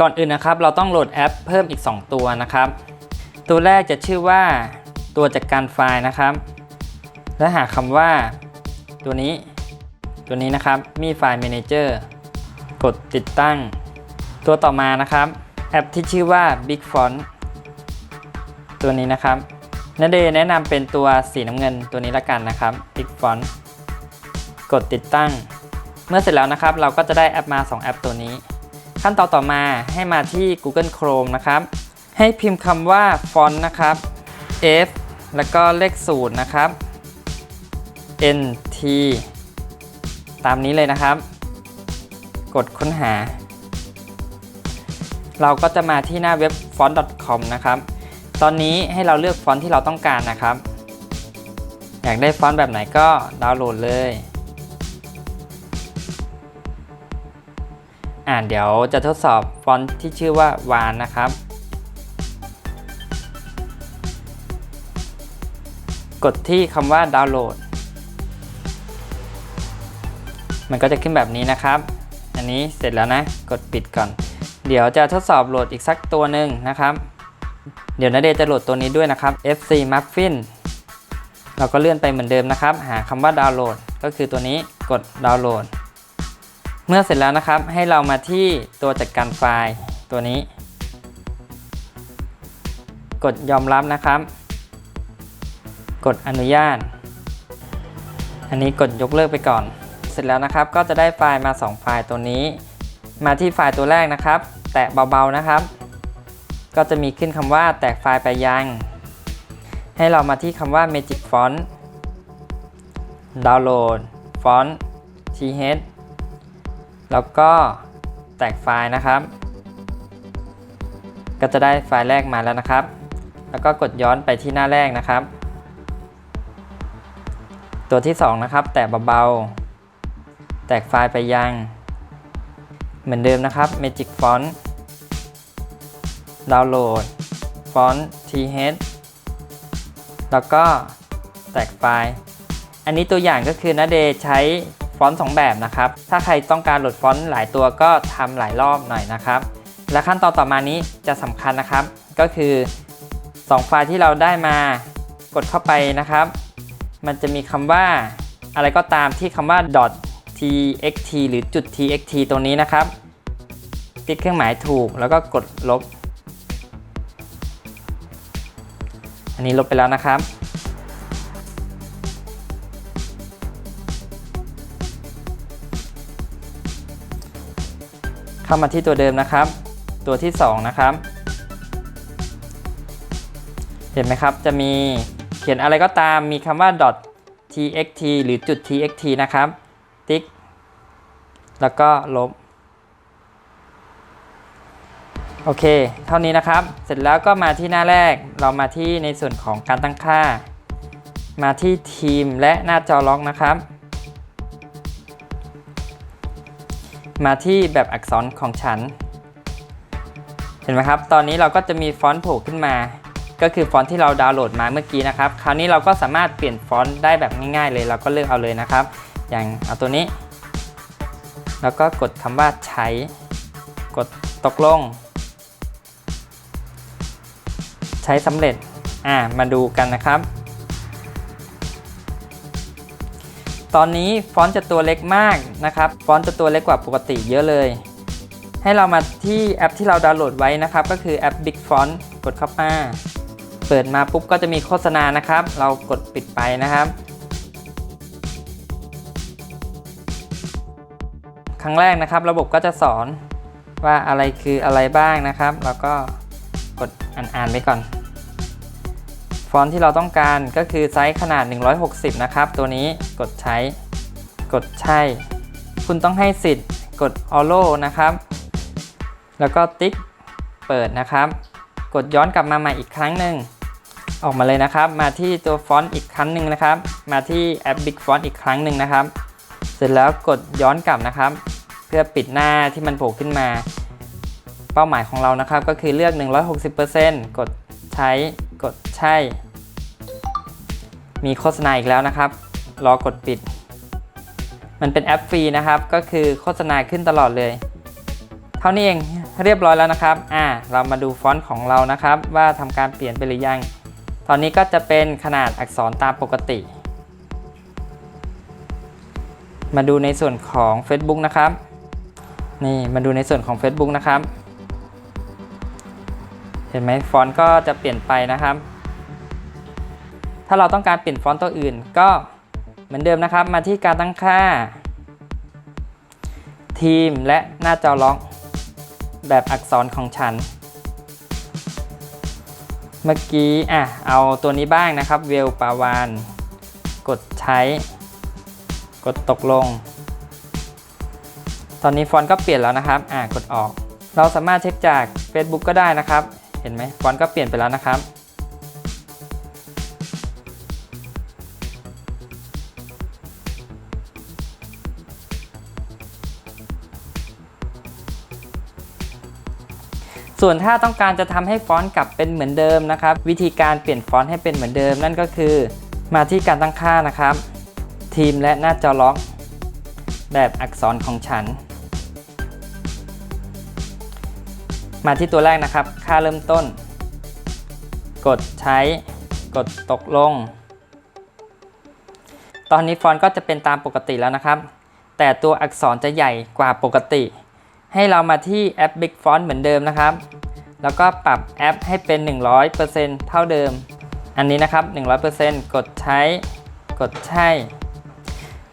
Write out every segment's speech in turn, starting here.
ก่อนอื่นนะครับ เราต้องโหลดแอปเพิ่มอีก 2 ตัวนะครับ ตัวแรกจะชื่อว่าตัวจัดการไฟล์นะครับ และหาคำว่า ตัวนี้ ตัวนี้นะครับ มีไฟล์ Manager กดติดตั้ง ตัวต่อมานะครับ แอปที่ชื่อว่า Big Font ตัวนี้นะครับนาเดแนะนำเป็นตัวสีน้ำเงินตัวนี้ละกันนะครับ Big Font กดติดตั้ง เมื่อเสร็จแล้วนะครับ เราก็จะได้แอปมา 2 แอปตัวนี้ ขั้นตอนต่อมาให้มาที่ Google Chrome นะครับ ให้พิมพ์คำว่า font นะครับ F แล้วก็เลขศูนย์นะครับ N T ตามนี้เลยนะครับ กดค้นหา เราก็จะมาที่หน้าเว็บ font.com นะครับ ตอนนี้ให้เราเลือกฟอนต์ที่เราต้องการนะครับ อยากได้ฟอนต์แบบไหนก็ดาวน์โหลดเลย อ่าเดี๋ยวจะทดสอบฟอนต์ที่ชื่อว่าวานนะครับ กดที่คำว่าดาวน์โหลด มันก็จะขึ้นแบบนี้นะครับ อันนี้เสร็จแล้วนะ กดปิดก่อน เดี๋ยวจะทดสอบโหลดอีกสักตัวหนึ่งนะครับ เดี๋ยวนาเดชจะโหลดตัวนี้ด้วยนะครับ FC Muffin เราก็เลื่อนไปเหมือนเดิมนะครับ หาคำว่าดาวน์โหลด ก็คือตัวนี้กดดาวน์โหลด เมื่อเสร็จแล้วนะครับให้เรามาที่ตัวจัดการไฟล์ตัวนี้ กดยอมรับนะครับ กดอนุญาต อันนี้กดยกเลิกไปก่อน เสร็จแล้วนะครับก็จะได้ไฟล์มา 2 ไฟล์ตัวนี้ มาที่ไฟล์ตัวแรกนะครับ แตะเบาๆนะครับ ก็จะมีขึ้นคำว่าแตกไฟล์ไปยัง ให้เรามาที่คำว่า Magic Font ดาวน์โหลด Font th แล้วก็แตกไฟล์นะครับ ก็จะได้ไฟล์แรกมาแล้วนะครับ แล้วก็กดย้อนไปที่หน้าแรกนะครับ ตัวที่ 2 นะครับ แตะเบาๆ แตกไฟล์ไปยัง เหมือนเดิมนะครับ Magic Font ดาวน์โหลด ฟอนต์ th แล้วก็แตกไฟล์ อันนี้ตัวอย่างก็คือนาเดใช้ ฟอนต์2แบบนะครับ ถ้าใครต้องการโหลดฟอนต์หลายตัวก็ทำหลายรอบหน่อยนะครับ และขั้นตอนต่อมานี้จะสำคัญนะครับ ก็คือ 2 ไฟล์ที่เราได้มากดเข้าไปนะครับ มันจะมีคำว่าอะไรก็ตามที่คำว่า .txt หรือจุด .txt ตรงนี้นะครับ ติ๊กเครื่องหมายถูกแล้วก็กดลบ อันนี้ลบไปแล้วนะครับ เข้ามาที่ตัวเดิมนะครับ ตัวที่ 2 นะครับ เห็นไหมครับ จะมีเขียนอะไรก็ตามมีคำว่า .txt หรือจุด .txt นะครับ ติ๊ก แล้วก็ลบ โอเค เท่านี้นะครับ เสร็จแล้วก็มาที่หน้าแรก เรามาที่ในส่วนของการตั้งค่า มาที่ทีมและหน้าจอล็อกนะครับ มาที่แบบอักษรของฉัน เห็นไหมครับ ตอนนี้เราก็จะมีฟอนต์โผล่ขึ้นมา ก็คือฟอนต์ที่เราดาวน์โหลดมาเมื่อกี้นะครับ คราวนี้เราก็สามารถเปลี่ยนฟอนต์ได้แบบง่ายๆเลย เราก็เลือกเอาเลยนะครับ อย่างเอาตัวนี้ แล้วก็กดคำว่าใช้ กดตกลง ใช้สำเร็จ อ่า มาดูกันนะครับ ตอนนี้ฟอนต์จะตัวเล็กมากนะครับ ฟอนต์จะตัวเล็กกว่าปกติเยอะเลย ให้เรามาที่แอปที่เราดาวน์โหลดไว้นะครับ ก็คือแอป Big Font กดเข้ามา เปิดมาปุ๊บก็จะมีโฆษณานะครับ เรากดปิดไปนะครับครั้งแรกนะครับ ระบบก็จะสอนว่าอะไรคืออะไรบ้างนะครับแล้วก็กดอ่านๆไปก่อน อนต์ที่เราต้องการก็คือไซส์ขนาด 160 นะครับ ตัวนี้กดใช้ กดใช่ คุณต้องให้สิทธิ์กด Allow นะครับ แล้วก็ติ๊กเปิดนะครับ กดย้อนกลับมาใหม่อีกครั้งหนึ่งออกมาเลยนะครับ มาที่ตัวฟอนต์อีกครั้งหนึ่งนะครับ มาที่แอป Big Font อีกครั้งหนึ่งนะครับ เสร็จแล้วกดย้อนกลับนะครับ เพื่อปิดหน้าที่มันโผล่ขึ้นมา เป้าหมายของเรานะครับ ก็คือเลือก 160%กดใช้ กดใช่ มีโฆษณาอีกแล้วนะครับ รอกดปิด มันเป็นแอปฟรีนะครับ ก็คือโฆษณาขึ้นตลอดเลย เท่านี้เองเรียบร้อยแล้วนะครับ อ่า เรามาดูฟอนต์ของเรานะครับ ว่าทำการเปลี่ยนไปหรือยัง ตอนนี้ก็จะเป็นขนาดอักษรตามปกติ มาดูในส่วนของ Facebook นะครับ นี่มาดูในส่วนของ Facebook นะครับ เห็นไหมฟอนต์ก็จะเปลี่ยนไปนะครับ ถ้าเราต้องการเปลี่ยนฟอนต์ตัวอื่น ก็เหมือนเดิมนะครับ มาที่การตั้งค่า ทีมและหน้าจอล็อก แบบอักษรของฉัน เมื่อกี้อะเอาตัวนี้บ้างนะครับ เวลปาวาน กดใช้ กดตกลง ตอนนี้ฟอนต์ก็เปลี่ยนแล้วนะครับ อ่ากดออก เราสามารถเช็คจาก Facebook ก็ได้นะครับ เห็นไหมฟอนต์ก็เปลี่ยนไปแล้วนะครับ ส่วนถ้าต้องการจะทำให้ฟอนต์กลับเป็นเหมือนเดิมนะครับ วิธีการเปลี่ยนฟอนต์ให้เป็นเหมือนเดิม นั่นก็คือ มาที่การตั้งค่านะครับ ทีมและหน้าจอล็อก แบบอักษรของฉัน มาที่ตัวแรกนะครับ ค่าเริ่มต้น กดใช้ กดตกลง ตอนนี้ฟอนต์ก็จะเป็นตามปกติแล้วนะครับ แต่ตัวอักษรจะใหญ่กว่าปกติ ให้เรามาที่แอป Big Font เหมือนเดิมนะครับ แล้วก็ปรับแอปให้เป็น 100%เท่าเดิม อันนี้นะครับ 100%กดใช้ กดใช่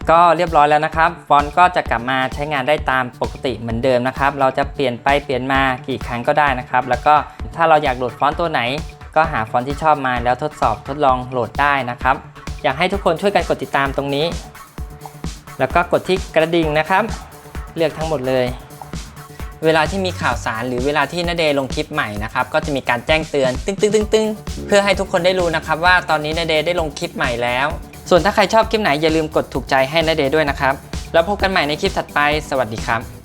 ก็เรียบร้อยแล้วนะครับ ฟอนต์ก็จะกลับมาใช้งานได้ตามปกติเหมือนเดิมนะครับ เราจะเปลี่ยนไปเปลี่ยนมากี่ครั้งก็ได้นะครับ แล้วก็ถ้าเราอยากโหลดฟอนต์ตัวไหน ก็หาฟอนต์ที่ชอบมาแล้วทดสอบทดลองโหลดได้นะครับ อยากให้ทุกคนช่วยกันกดติดตามตรงนี้ แล้วก็กดที่กระดิ่งนะครับ เลือกทั้งหมดเลย เวลาที่มีข่าวสารหรือเวลาที่นเดย์ลงคลิปใหม่นะครับก็จะมีการแจ้งเตือนตึ้งตึ้งตึ้งตึ้งเพื่อให้ทุกคนได้รู้นะครับว่าตอนนี้นเดย์ได้ลงคลิปใหม่แล้ว ส่วนถ้าใครชอบคลิปไหนอย่าลืมกดถูกใจให้นเดย์ด้วยนะครับแล้วพบกันใหม่ในคลิปถัดไป สวัสดีครับ